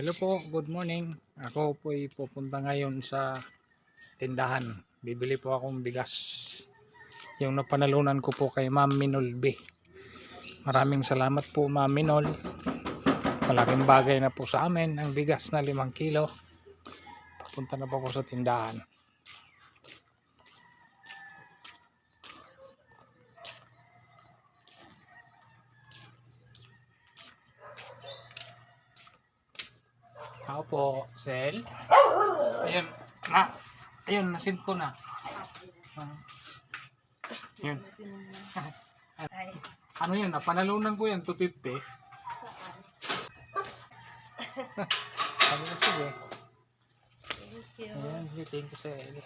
Hello po, good morning. Ako po ay pupunta ngayon sa tindahan. Bibili po akong bigas. Yung napanalunan ko po kay Ma'am Minol B. Maraming salamat po Ma'am Minol. Malaking bagay na po sa amin ang bigas na 5 kilo. Papunta na po ako sa tindahan. Po, Sel. Ayun, na. Ayun, nasin ko na. Ah. Yun. Ay, Ano yan? Napanalunan ko yan, 250. Sabi ko, sige. Ayan, thank you sa Eli.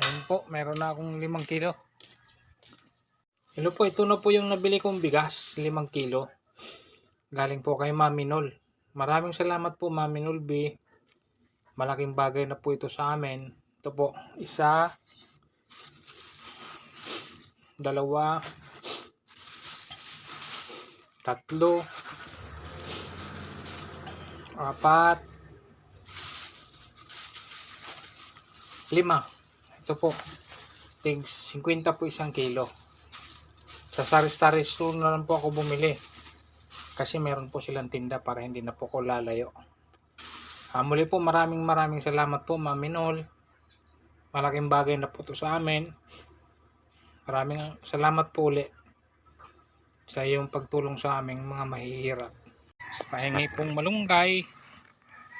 Ayun po, meron na akong 5 kilo. Hello po, ito na po yung nabili kong bigas, 5 kilo. Galing po kay Mami Nol. Maraming salamat po Mami Nol B. Malaking bagay na po ito sa amin. Ito po, isa, dalawa, tatlo, apat, lima. Ito po. Tig 50 po isang kilo. Sa Sari-Sari Store na lang po ako bumili. Kasi meron po silang tinda para hindi na po ko lalayo. Ah, muli po maraming maraming salamat po Mami Nol. Malaking bagay na po to sa amin. Maraming salamat po uli sa iyong pagtulong sa aming mga mahihirap. Pahingi pong malunggay.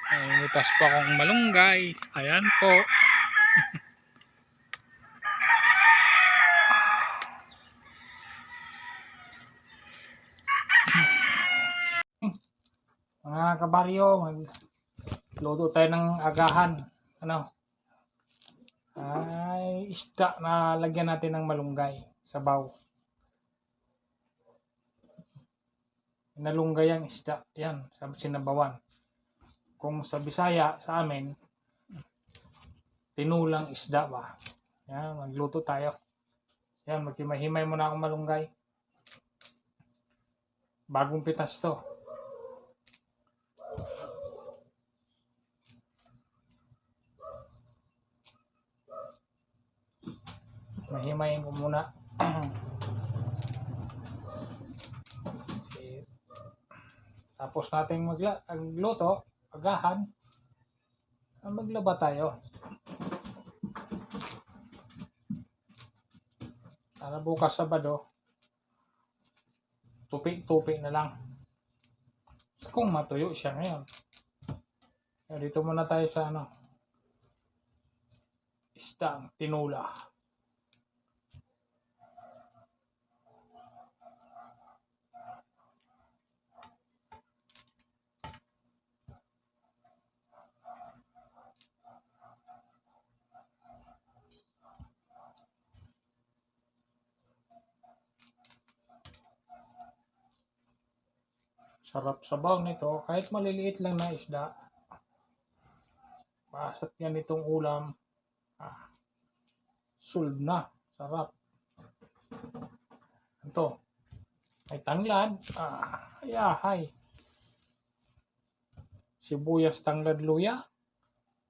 Nangingitas po akong malunggay. Ayan po. Mga kabaryo, magluto tayo ng agahan. Ano? Ay, isda na lagyan natin ng malunggay. Sabaw. Nalunggay ang isda. Yan, sa sinabawan. Kung sa Bisaya, sa amin, tinulang isda ba? Yan, magluto tayo. Yan, magkimahimay muna akong malunggay. Bagong pitas to. Mahimayin ko muna. Tapos natin magla magluto, agahan. Ah, Maglaba tayo. Para bukas Sabado, tupi-tupi na lang. Kung matuyo siya ngayon. Dito muna tayo sa ano. Istang tinula. Sarap sabaw nito. Kahit maliliit lang na isda. Basat yan itong ulam. Ah, sulb na. Sarap. Ito. May tanglad. Ah, ayahay. Sibuyas, tanglad, luya.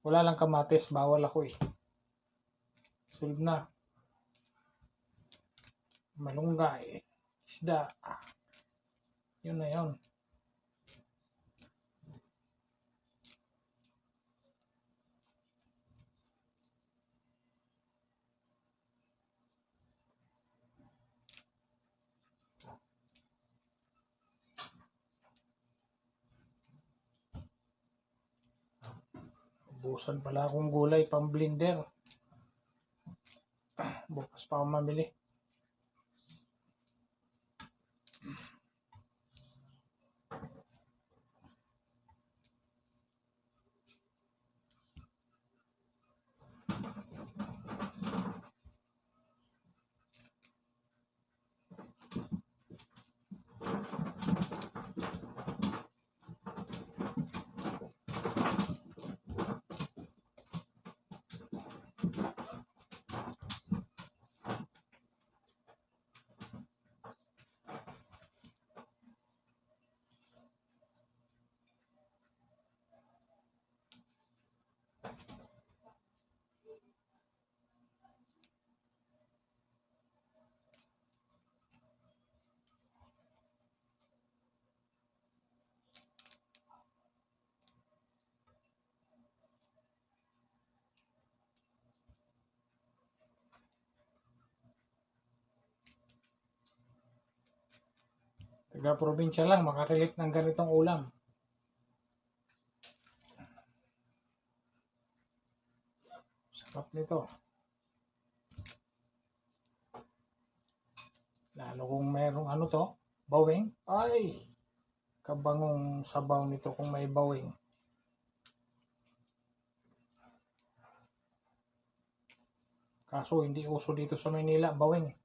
Wala lang kamatis. Bawal ako eh. Sulb na. Malunggay. Isda. Ah, yun na yun. Busan pala akong gulay pang blender. Bukas pa ako mamili. Taga probinsya lang, makarelate ng ganitong ulam. Sarap nito. Lalo kung merong ano to, bawing. Ay! Kabangong sabaw nito kung may bawing. Kaso hindi uso dito sa Manila, bawing.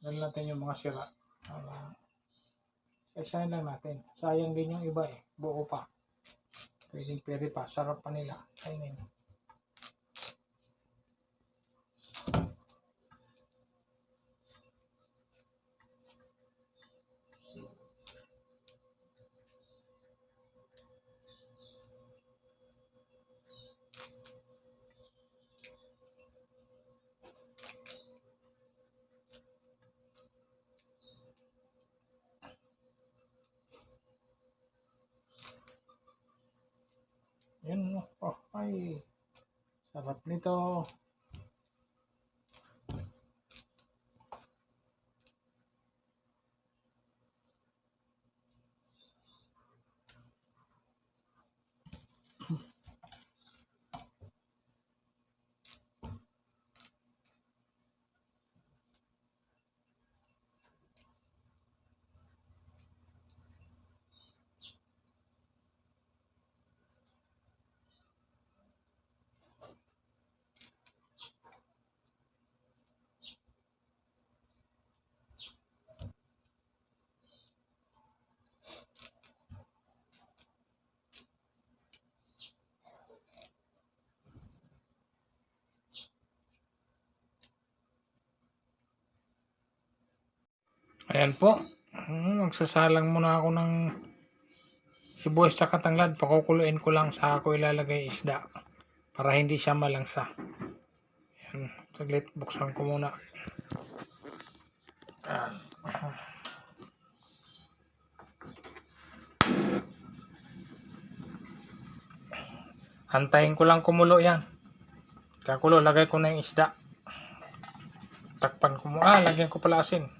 Dali natin yung mga sira. Uh, isahin lang natin. Sayang din yung iba eh. Buo pa. Pwedeng pwede pa. Sarap pa nila. Kainin. Yun. Oh, ay. Sarap nito. Ayan po. Hmm, magsasalang muna ako ng sibuyas sa katanglad. Pakukuluin ko lang sa ako ilalagay isda. Para hindi siya malangsa. Ayan. Saglit, buksan ko muna. Ayan. Antayin ko lang kumulo yan. Kakulo, lagay ko na yung isda. Takpan ko mo. Ah, lagyan ko pala asin.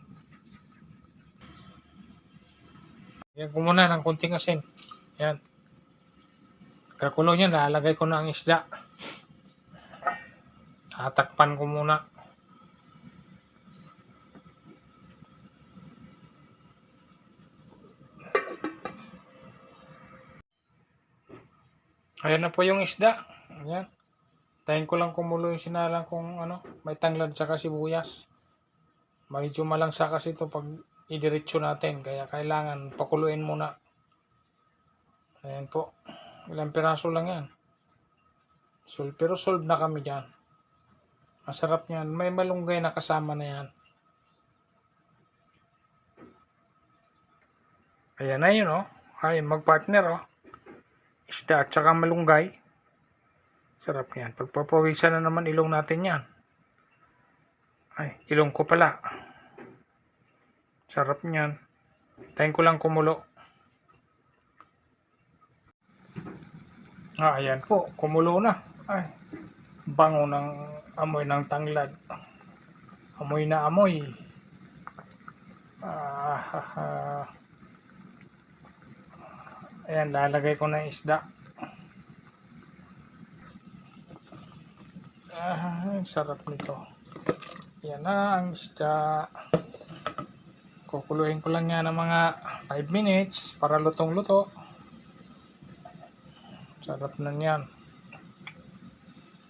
Lagyan ko muna ng kunting asin. Yan. Kakulo niya, lalagay ko na ang isda. Tatakpan ko muna. Ayan na po yung isda. Ayan. Tayin ko lang kumulo yung sinalang kung ano, may tanglad sa sibuyas. Medyo malangsa kasi ito pag idiretso natin. Kaya kailangan pakuluin muna. Ayan po. Ilang piraso lang yan. Sol, pero solve na kami dyan. Masarap yan. May malunggay na kasama na yan. Ayan na yun oh. Ay, magpartner oh. Isda at saka malunggay. Sarap yan. Pagpapawisan na naman ilong natin yan. Ay, ilong ko pala. Sarap niyan. Tayin ko lang kumulo. Ah, ayan po. Kumulo na. Ay, bango ng amoy ng tanglad. Amoy na amoy. Ah, ha, ha. Ayan, lalagay ko na isda. Ah, sarap nito. Yan na ang isda. Kukuluhin ko lang yan ng mga 5 minutes para lutong-luto. Sarap na yan.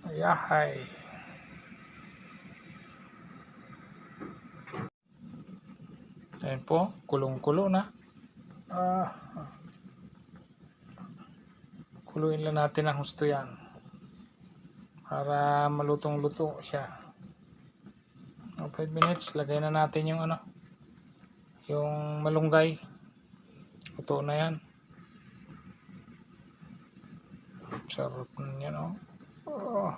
Ayahay. Ayan po, kulong-kulo na. Ah, Kuluin lang natin ang gusto yan. Para malutong-luto siya. 5 minutes, lagay na natin yung ano, yung malunggay. Luto na yan. Sarap na yan, oh. Oh,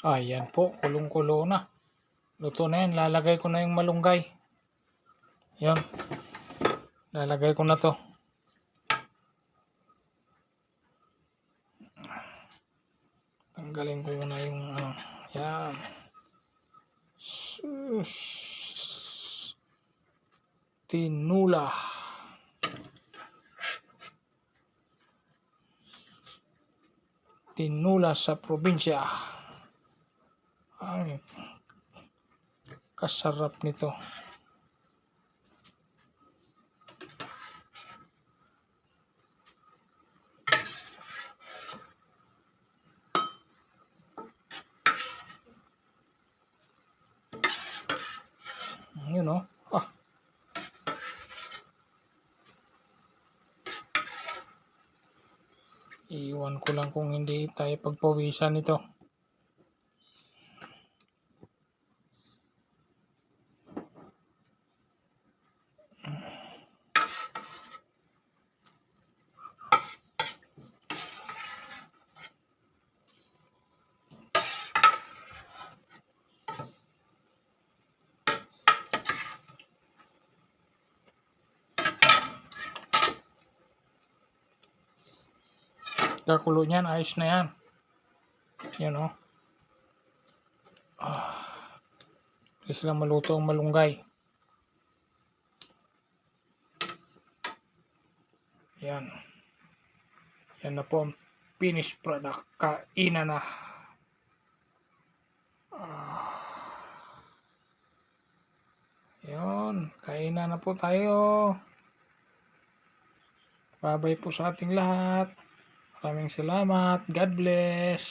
Ayan po, kulong-kulo na. Luto na yan. Lalagay ko na yung malunggay. Yan. Lalagay ko na to. Tanggalin ko muna yung ano. Yan. Sus. Tinula. Tinula sa probinsya. Ay, kasarap nito. Yun know, Ah. Iwan ko lang kung hindi tayo pagpawisan nito. Kakulo niyan, ayos na yan. Yan o. Ah. Please lang maluto ang malunggay. Yan. Yan na po ang finished product. Kainan na. Ah. Yun. Kainan na po tayo. Babay po sa ating lahat. Maraming salamat. God bless.